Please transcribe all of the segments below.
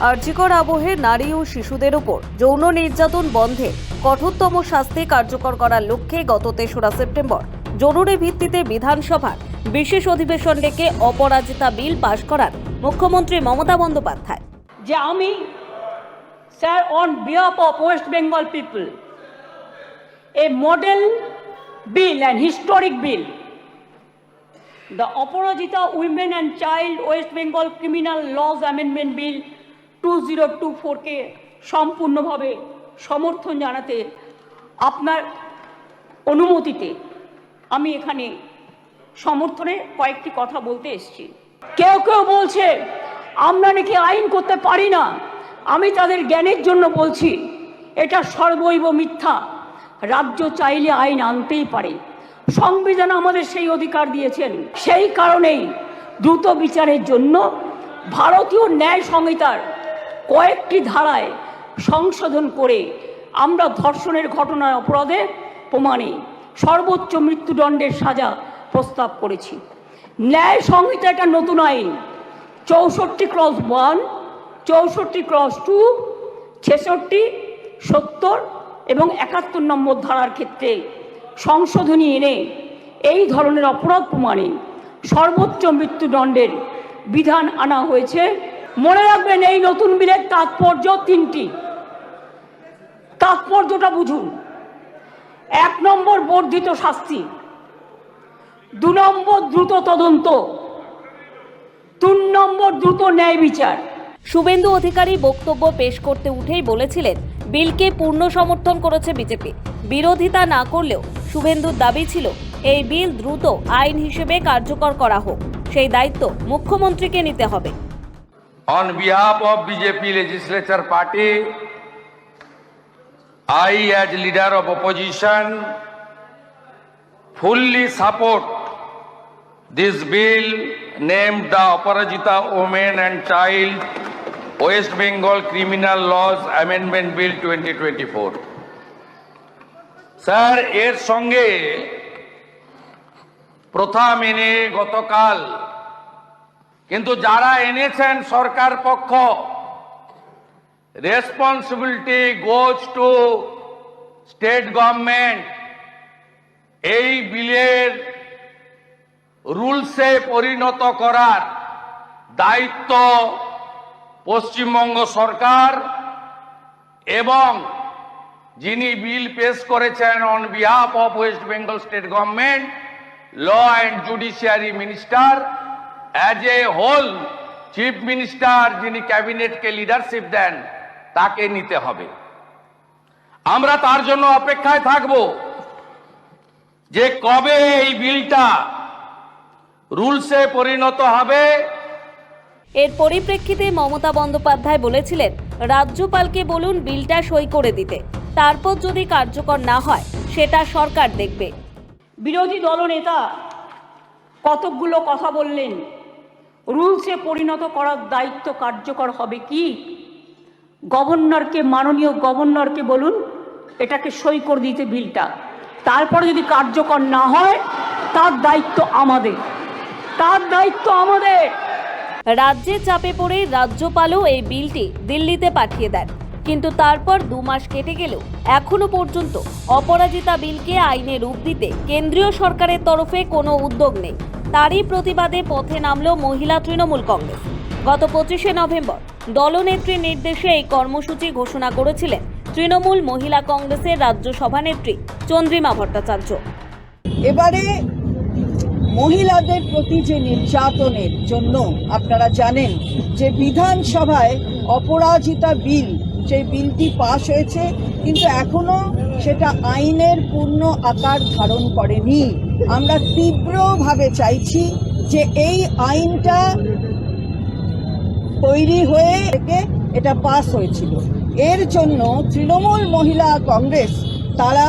আর্যিকর আবহে নারী ও শিশুদের উপর যৌন নির্যাতন বন্ধে কঠোরতম শাস্তি কার্যকর করার লক্ষ্যে গত তেসরা সেপ্টেম্বর জরুরি ভিত্তিতে বিধানসভার বিশেষ অধিবেশন ডেকে অপরাজিতা বিল পাশ করার মুখ্যমন্ত্রী মমতা বন্দ্যোপাধ্যায়। যে আমি sir on behalf of West Bengal people a model bill and historic bill the Aparajita women and child West Bengal criminal laws amendment bill two zero two ফোরকে সম্পূর্ণভাবে সমর্থন জানাতে আপনার অনুমতিতে আমি এখানে সমর্থনে কয়েকটি কথা বলতে এসেছি। কেউ কেউ বলছে, আমরা নাকি আইন করতে পারি না। আমি তাদের জ্ঞানের জন্য বলছি, এটা সর্বৈব মিথ্যা। রাজ্য চাইলে আইন আনতেই পারে। সংবিধান আমাদের সেই অধিকার দিয়েছেন। সেই কারণেই দ্রুত বিচারের জন্য ভারতীয় ন্যায় সংহিতার কয়েকটি ধারায় সংশোধন করে আমরা ধর্ষণের ঘটনায় অপরাধে প্রমাণে সর্বোচ্চ মৃত্যুদণ্ডের সাজা প্রস্তাব করেছি। ন্যায় সংহিতা একটা নতুন আইন। চৌষট্টি ক্রস ওয়ান, চৌষট্টি ক্রস টু, ছেষট্টি, সত্তর এবং একাত্তর নম্বর ধারার ক্ষেত্রে সংশোধনী এনে এই ধরনের অপরাধ প্রমাণে সর্বোচ্চ মৃত্যুদণ্ডের বিধান আনা হয়েছে মনে রাখবেন এই নতুন বিলের তাৎপর্য তিনটি। তাৎপর্যটা বুঝুন। এক নম্বর বর্ধিত শাস্তি, দু নম্বর দ্রুত তদন্ত, তিন নম্বর দ্রুত ন্যায় বিচার। শুভেন্দু অধিকারী বক্তব্য পেশ করতে উঠেই বলেছিলেন, বিলকে পূর্ণ সমর্থন করেছে বিজেপি। বিরোধিতা না করলেও শুভেন্দুর দাবি ছিল, এই বিল দ্রুত আইন হিসেবে কার্যকর করা হোক। সেই দায়িত্ব মুখ্যমন্ত্রীকে নিতে হবে। On behalf of BJP legislature party, I as leader of opposition fully support this bill named the Aparajita Women and Child West Bengal Criminal Laws Amendment Bill 2024. Sir এর সঙ্গে প্রথা মেনে গতকাল কিন্তু যারা এনেছেন সরকার পক্ষ responsibility goes to state government এই বিলের রুলসে পরিণত করার দায়িত্ব পশ্চিমবঙ্গ সরকার এবং যিনি বিল পেশ করেছেন on behalf of West Bengal state government law and judiciary minister as a whole chief minister যিনি ক্যাবিনেটকে লিডারশিপ দেন তাকে নিতে হবে। আমরা তার জন্য অপেক্ষায় থাকব যে কবে এই বিলটা রুলসে পরিণত হবে। এর পরিপ্রেক্ষিতে মমতা বন্দ্যোপাধ্যায় বলেছিলেন রাজ্যপালকে বলুন বিলটা সই করে দিতে। তারপর যদি কার্যকর না হয় সেটা সরকার দেখবে। বিরোধী দলনেতা কতকগুলো কথা বললেন রুলসে পরিণত করার দায়িত্ব কার্যকর হবে কি? গভর্নরকে, মাননীয় গভর্নরকে বলুন, এটাকে সই করে দিতে বিলটা। তারপরে যদি কার্যকর না হয়, তার দায়িত্ব আমাদের। তার দায়িত্ব আমাদের। রাজ্যে চাপে পড়ে রাজ্যপালও এই বিলটি দিল্লিতে পাঠিয়ে দেন। কিন্তু তারপর দু মাস কেটে গেলেও এখনও পর্যন্ত অপরাজিতা বিলকে আইনে রূপ দিতে কেন্দ্রীয় সরকারের তরফে কোনো উদ্যোগ নেই। তারই প্রতিবাদে পথে নামল মহিলা তৃণমূল কংগ্রেস। গত পঁচিশে নভেম্বর দলনেত্রীর নির্দেশে এই কর্মসূচি ঘোষণা করেছিলেন তৃণমূল মহিলা কংগ্রেসের রাজ্য সভানেত্রী চন্দ্রিমা ভট্টাচার্য। এবারে মহিলাদের প্রতি যে নির্যাতনের জন্য আপনারা জানেন যে বিধানসভায় অপরাজিতা বিল সেই বিলটি পাশ হয়েছে, কিন্তু এখনও সেটা আইনের পূর্ণ আকার ধারণ করেনি। আমরা তীব্রভাবে চাইছি যে এই আইনটা তৈরি হয়ে এটা পাস হয়েছিল। এর জন্য তৃণমূল মহিলা কংগ্রেস তারা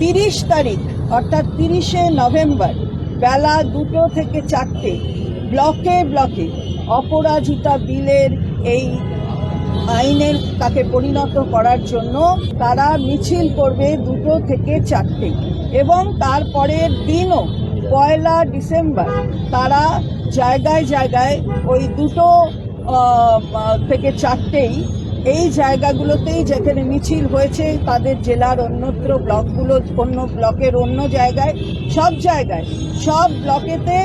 তিরিশ তারিখ, অর্থাৎ তিরিশে নভেম্বর বেলা দুটো থেকে চারটে, ব্লকে ব্লকে অপরাজিতা বিলের এই আইনের তাকে পরিণত করার জন্য তারা মিছিল করবে দুটো থেকে চারটে। এবং তারপরের দিনও, পয়লা ডিসেম্বর, তারা জায়গায় জায়গায় ওই দুটো থেকে চারটেই এই জায়গাগুলোতেই যেখানে মিছিল হয়েছে, তাদের জেলার অন্যত্র ব্লকগুলো, অন্য ব্লকের অন্য জায়গায়, সব জায়গায়, সব ব্লকেতে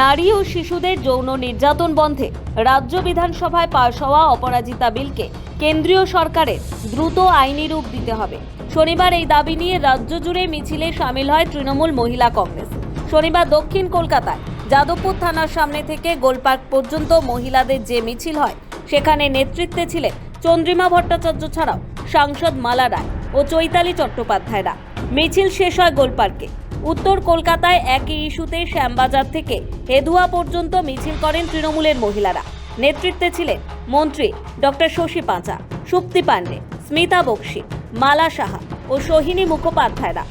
নারী ও শিশুদের যৌন নির্যাতন বন্ধে রাজ্য বিধানসভায় পাশ হওয়া অপরাজিতা বিলকে কেন্দ্রীয় সরকারের দ্রুত আইনি রূপ দিতে হবে। শনিবার এই দাবি নিয়ে রাজ্য জুড়ে মিছিলে সামিল হয় তৃণমূল মহিলা কংগ্রেস। শনিবার দক্ষিণ কলকাতায় যাদবপুর থানার সামনে থেকে গোলপার্ক পর্যন্ত মহিলাদের যে মিছিল হয়, সেখানে নেতৃত্বে ছিলেন চন্দ্রিমা ভট্টাচার্য ছাড়াও সাংসদ মালা রায় ও চৈতালি চট্টোপাধ্যায়রা। মিছিল শেষ হয় গোলপার্কে। উত্তর কলকাতায় একই ইস্যুতে শ্যামবাজার থেকে হেদুয়া পর্যন্ত মিছিল করেন তৃণমূলের মহিলারা। নেতৃত্বে ছিলেন মন্ত্রী ডক্টর শশী পাঁচা, সুপ্তি পাণ্ডে স্মিতা বক্সি, মালা সাহা ও সোহিনী মুখোপাধ্যায়রা।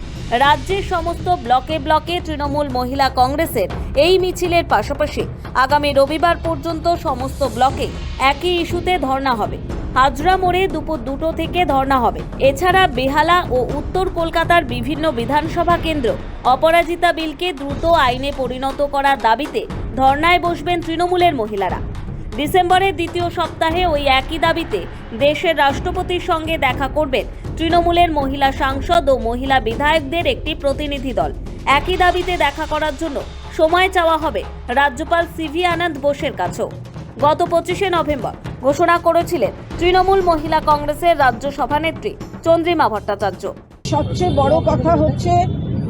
রাজ্যের সমস্ত ব্লকে ব্লকে তৃণমূল মহিলা কংগ্রেসের এই মিছিলের পাশাপাশি আগামী রবিবার পর্যন্ত সমস্ত ব্লকে একই ইস্যুতে ধর্ণা হবে। হাজরা মোড়ে দুপুর দুটো থেকে ধর্ণা হবে। এছাড়া বেহালা ও উত্তর কলকাতার বিভিন্ন বিধানসভা কেন্দ্র অপরাজিতা বিলকে দ্রুত আইনে পরিণত করার দাবিতে ধর্নায় বসবেন তৃণমূলের মহিলারা। ডিসেম্বরের দ্বিতীয় সপ্তাহে ওই একই দাবিতে দেশের রাষ্ট্রপতির সঙ্গে দেখা করবেন তৃণমূলের মহিলা সাংসদ ও মহিলা বিধায়কদের একটি প্রতিনিধি দল। একই দাবিতে দেখা করার জন্য সময় চাওয়া হবে রাজ্যপাল সিভি আনন্দ বোসের কাছেও। গত পঁচিশে নভেম্বর ঘোষণা করেছিলেন তৃণমূল মহিলা কংগ্রেসের রাজ্য সভানেত্রী চন্দ্রিমা ভট্টাচার্য। সবচেয়ে বড় কথা হচ্ছে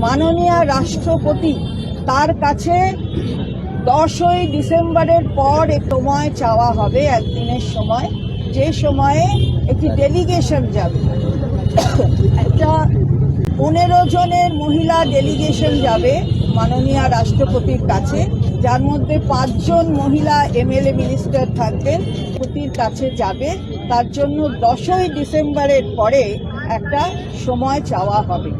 মাননীয় রাষ্ট্রপতি তার কাছে দশই ডিসেম্বরের পর সময় চাওয়া হবে, একদিনের সময়। যে সময়ে একটি ডেলিগেশন যাবে, একটা পনেরো জনের মহিলা ডেলিগেশন যাবে মাননীয় রাষ্ট্রপতির কাছে। যার মধ্যে পাঁচজন মহিলা এমএলএ মিনিস্টার থাকবেন রাষ্ট্রপতির কাছে যাবে। তার জন্য দশই ডিসেম্বরের পরে একটা সময় চাওয়া হবে।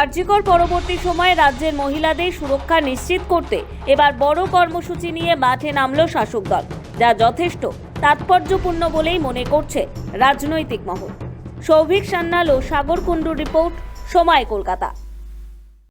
আরজিকর পরবর্তী সময়ে রাজ্যের মহিলাদের সুরক্ষা নিশ্চিত করতে এবার বড় কর্মসূচি নিয়ে মাঠে নামল শাসক দল। যা যথেষ্ট, তাৎপর্যপূর্ণ বলেই মনে করছে রাজনৈতিক মহল। সৌভিক সান্যাল ও সাগর কুণ্ডুর রিপোর্ট, সময় কলকাতা।